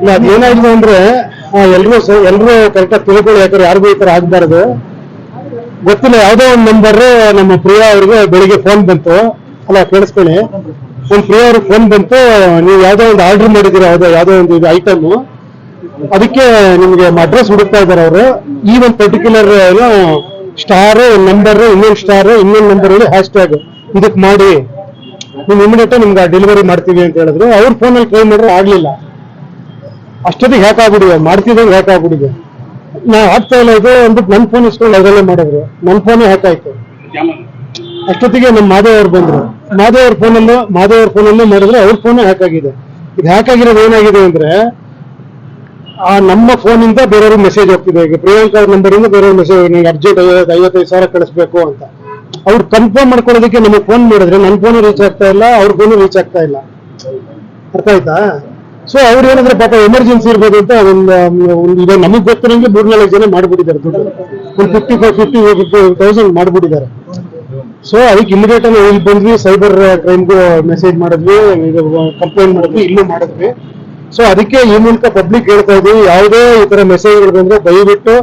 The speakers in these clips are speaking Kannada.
ಇಲ್ಲ, ಅದು ಏನಾಗಿದೆ ಅಂದ್ರೆ ಎಲ್ಲರೂ ಎಲ್ಲರೂ ಕರೆಕ್ಟಾಗಿ ತಿಳ್ಕೊಳ್ಳಿ ಯಾಕಂದ್ರೆ ಯಾರಿಗೂ ಈ ತರ ಆಗ್ಬಾರ್ದು. ಗೊತ್ತಿಲ್ಲ, ಯಾವ್ದೋ ಒಂದು ನಂಬರ್ ನಮ್ಮ ಪ್ರಿಯಾ ಅವ್ರಿಗೆ ಬೆಳಿಗ್ಗೆ ಫೋನ್ ಬಂತು. ಅಲ್ಲ, ಕೇಳಿಸ್ಕೊಳ್ಳಿ. ನಮ್ ಪ್ರಿಯಾ ಅವ್ರಿಗೆ ಫೋನ್ ಬಂತು. ನೀವು ಯಾವ್ದೋ ಒಂದು ಆರ್ಡರ್ ಮಾಡಿದ್ದೀರಾ, ಯಾವ್ದೋ ಯಾವ್ದೋ ಒಂದು ಇದು ಐಟಮ್ ಅದಕ್ಕೆ ನಿಮ್ಗೆ ಅಡ್ರೆಸ್ ಹುಡುಕ್ತಾ ಇದ್ದಾರೆ ಅವರು. ಈ ಒಂದು ಪರ್ಟಿಕ್ಯುಲರ್ ಏನೋ ಸ್ಟಾರ್ ನಂಬರ್ ಇನ್ನೊಂದು ಸ್ಟಾರ್ ಇನ್ನೊಂದು ನಂಬರ್ ಹೇಳಿ ಹ್ಯಾಶ್ ಟ್ಯಾಗ್ ಇದಕ್ಕೆ ಮಾಡಿ. ನೀವು ಇಮಿಡಿಯೇಟ್ ನಿಮ್ಗೆ ಡೆಲಿವರಿ ಮಾಡ್ತೀವಿ ಅಂತ ಹೇಳಿದ್ರು. ಅವ್ರ ಫೋನಲ್ಲಿ ಟ್ರೈ ಮಾಡಿದ್ರೆ ಆಗ್ಲಿಲ್ಲ. ಅಷ್ಟೊತ್ತಿಗೆ ಹ್ಯಾಕ್ ಆಗ್ಬಿಟ್ಟಿದೆ, ಮಾಡ್ತಿದ್ದಂಗೆ ಹ್ಯಾಕ್ ಆಗ್ಬಿಟ್ಟಿದೆ. ನಾ ಆಗ್ತಾ ಇಲ್ಲ ಇದು ಅಂದ್ಬಿಟ್ಟು ನನ್ನ ಫೋನ್ ಇಸ್ಕೊಂಡು ಅದರಲ್ಲೇ ಮಾಡಿದ್ರು. ನನ್ನ ಫೋನೇ ಹ್ಯಾಕ್ ಆಯ್ತು. ಅಷ್ಟೊತ್ತಿಗೆ ನಮ್ಮ ಮಾಧವ್ ಅವ್ರು ಬಂದ್ರು. ಮಾಧವ್ ಅವ್ರ ಫೋನಲ್ಲೂ ಮಾಧವ್ ಅವ್ರ ಫೋನಲ್ಲೂ ಮಾಡಿದ್ರೆ ಅವ್ರ ಫೋನ್ ಹ್ಯಾಕ್ ಆಗಿದೆ. ಇದು ಹ್ಯಾಕ್ ಆಗಿರೋದು ಏನಾಗಿದೆ ಅಂದ್ರೆ, ಆ ನಮ್ಮ ಫೋನಿಂದ ಬೇರೆಯವ್ರಿಗೆ ಮೆಸೇಜ್ ಹೋಗ್ತಿದೆ. ಈಗ ಪ್ರಿಯಾಂಕಾ ಅವ್ರ ಇಂದ ಬೇರೆಯವ್ರ ಮೆಸೇಜ್ ನಿಮ್ಗೆ ಅರ್ಜೆಂಟ್ ಐವತ್ತೈದು ಸಾವಿರ ಕಳಿಸ್ಬೇಕು ಅಂತ. ಅವ್ರು ಕನ್ಫರ್ಮ್ ಮಾಡ್ಕೊಳ್ಳೋದಕ್ಕೆ ನಮಗೆ ಫೋನ್ ಮಾಡಿದ್ರೆ ನನ್ನ ಫೋನು ರೀಚ್ ಆಗ್ತಾ ಇಲ್ಲ, ಅವ್ರ ಫೋನು ರೀಚ್ ಆಗ್ತಾ ಇಲ್ಲ. ಅರ್ಥ ಆಯ್ತಾ? ಸೊ ಅವ್ರು ಏನಂದ್ರೆ ಪಾಪ ಎಮರ್ಜೆನ್ಸಿ ಇರ್ಬೋದು ಅಂತ ಒಂದು ಇದೆ. ಈಗ ನಮಗ್ ಗೊತ್ತಿರಂಗೆ ಮೂರ್ನಾಲ್ಕು ಜನ ಮಾಡ್ಬಿಟ್ಟಿದ್ದಾರೆ ದುಡ್ಡು. ಒಂದು ಫಿಫ್ಟಿ ಫೈವ್ ಫಿಫ್ಟಿ ತೌಸಂಡ್ ಮಾಡ್ಬಿಟ್ಟಿದ್ದಾರೆ. ಸೊ ಅದಕ್ಕೆ ಇಮಿಡಿಯೇಟ್ ಆಗಿ ಇಲ್ಲಿ ಬಂದ್ವಿ ಸೈಬರ್ ಕ್ರೈಮ್ಗೂ ಮೆಸೇಜ್ ಮಾಡಿದ್ವಿ ಕಂಪ್ಲೇಂಟ್ ಮಾಡಿದ್ವಿ, ಇಲ್ಲೂ ಮಾಡಿದ್ವಿ. ಸೊ ಅದಕ್ಕೆ ಈ ಮೂಲಕ ಪಬ್ಲಿಕ್ ಹೇಳ್ತಾ ಇದ್ವಿ, ಯಾವುದೇ ಈ ತರ ಮೆಸೇಜ್ಗಳು ಬಂದ್ರೆ ದಯವಿಟ್ಟು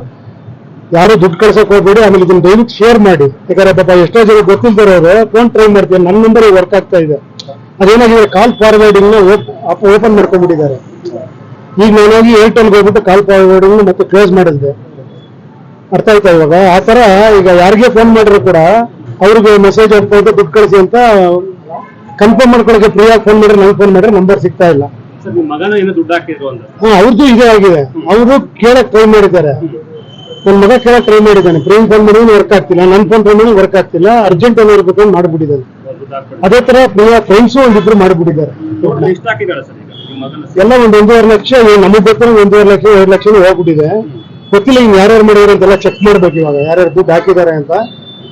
ಯಾರು ದುಡ್ಡು ಕಳ್ಸಕ್ ಹೋಗ್ಬೇಡಿ, ಆಮೇಲೆ ಇದನ್ನ ದಯವಿಟ್ಟು ಶೇರ್ ಮಾಡಿ. ಯಾಕಂದ್ರೆ ಪಾಪ ಎಷ್ಟೋ ಜನ ಗೊತ್ತಿಲ್ದಿರೋರು ಫೋನ್ ಟ್ರೈ ಮಾಡ್ತೀವಿ ನನ್ನ ನಂಬರ್ ವರ್ಕ್ ಆಗ್ತಾ ಇದೆ. ಅದೇನಾಗಿದೆ ಕಾಲ್ ಫಾರ್ವರ್ಡಿಂಗ್ ಓಪನ್ ಮಾಡ್ಕೊಂಡ್ಬಿಟ್ಟಿದ್ದಾರೆ. ಈಗ ನಾನು ಹೋಗಿ ಏರ್ಟೆಲ್ಗೆ ಹೋಗ್ಬಿಟ್ಟು ಕಾಲ್ ಫಾರ್ವರ್ಡಿಂಗ್ ಮತ್ತೆ ಕ್ಲೋಸ್ ಮಾಡಿದ್ದೆ. ಅರ್ಥ ಆಯ್ತಾ ಇವಾಗ? ಆ ತರ ಈಗ ಯಾರಿಗೆ ಫೋನ್ ಮಾಡಿದ್ರು ಕೂಡ ಅವ್ರಿಗೆ ಮೆಸೇಜ್ ಹೋಗ್ತಾ ಇದೆ ದುಡ್ಡು ಕಳಿಸಿ ಅಂತ ಕನ್ಫರ್ಮ್ ಮಾಡ್ಕೊಳಕ್ಕೆ ಫ್ರೀಯಾಗಿ ಫೋನ್ ಮಾಡಿದ್ರೆ ನಂಗೆ ಫೋನ್ ಮಾಡಿದ್ರೆ ನಂಬರ್ ಸಿಗ್ತಾ ಇಲ್ಲ. ಹಾ ಅವ್ರದ್ದು ಇದೇ ಆಗಿದೆ. ಅವರು ಕೇಳಕ್ ಟ್ರೈ ಮಾಡಿದ್ದಾರೆ. ನನ್ನ ಮಗ ಕೇಳಕ್ ಟ್ರೈ ಮಾಡಿದ್ದಾನೆ. ಪ್ರೇಮ್ ಫೋನ್ ಮಾಡಿದ್ರೆ ವರ್ಕ್ ಆಗ್ತಿಲ್ಲ. ನನ್ನ ಫೋನ್ ಫೋನ್ ಮಾಡಿ ವರ್ಕ್ ಆಗ್ತಿಲ್ಲ. ಅರ್ಜೆಂಟ್ ಅನ್ನೋ ಇರ್ಬೇಕು ಮಾಡ್ಬಿಟ್ಟಿದ್ದಾನೆ. ಹಾಕ್ಬಿಟ್ಟು ಅದೇ ತರ ಪ್ರಿಯ ಫ್ರೆಂಡ್ಸ್ ಒಂದಿಬ್ರು ಮಾಡಿಬಿಟ್ಟಿದ್ದಾರೆ. ನಿಮ್ಮ ಎಲ್ಲ ಒಂದ್ ಒಂದೂವರೆ ಲಕ್ಷ ನಮಗ್ ಗೊತ್ತಿರೋ ಒಂದೂವರೆ ಲಕ್ಷ ಎರಡು ಲಕ್ಷ ಹೋಗ್ಬಿಟ್ಟಿದೆ. ಗೊತ್ತಿಲ್ಲ ಇನ್ ಯಾರ್ಯಾರು ಮಾಡಿದ್ರು ಅಂತೆಲ್ಲ ಚೆಕ್ ಮಾಡ್ಬೇಕು ಇವಾಗ ಯಾರ್ಯಾರು ದುಡ್ಡು ಹಾಕಿದ್ದಾರೆ ಅಂತ.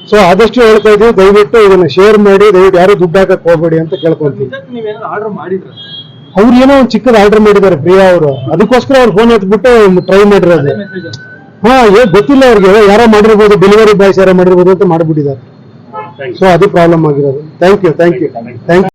ಸೊ ಆದಷ್ಟು ಹೇಳ್ತಾ ಇದೀವಿ ದಯವಿಟ್ಟು ಇದನ್ನ ಶೇರ್ ಮಾಡಿ ದಯವಿಟ್ಟು ಯಾರು ದುಡ್ಡು ಹಾಕಕ್ ಹೋಗ್ಬೇಡಿ ಅಂತ ಕೇಳ್ಕೊಂತೀವಿ. ಅವ್ರು ಏನೋ ಒಂದು ಚಿಕ್ಕದ ಆರ್ಡರ್ ಮಾಡಿದ್ದಾರೆ ಪ್ರಿಯಾ ಅವರು. ಅದಕ್ಕೋಸ್ಕರ ಅವ್ರು ಫೋನ್ ಎತ್ಬಿಟ್ಟು ಟ್ರೈ ಮಾಡಿರೋದು. ಹಾ ಏ ಗೊತ್ತಿಲ್ಲ ಅವ್ರಿಗೆ. ಯಾರೋ ಮಾಡಿರ್ಬೋದು ಡೆಲಿವರಿ ಬಾಯ್ಸ್ ಯಾರೋ ಮಾಡಿರ್ಬೋದು ಅಂತ ಮಾಡ್ಬಿಟ್ಟಿದ್ದಾರೆ. ಸೊ ಅದು ಪ್ರಾಬ್ಲಮ್ ಆಗಿರೋದು. Thank you thank you thank you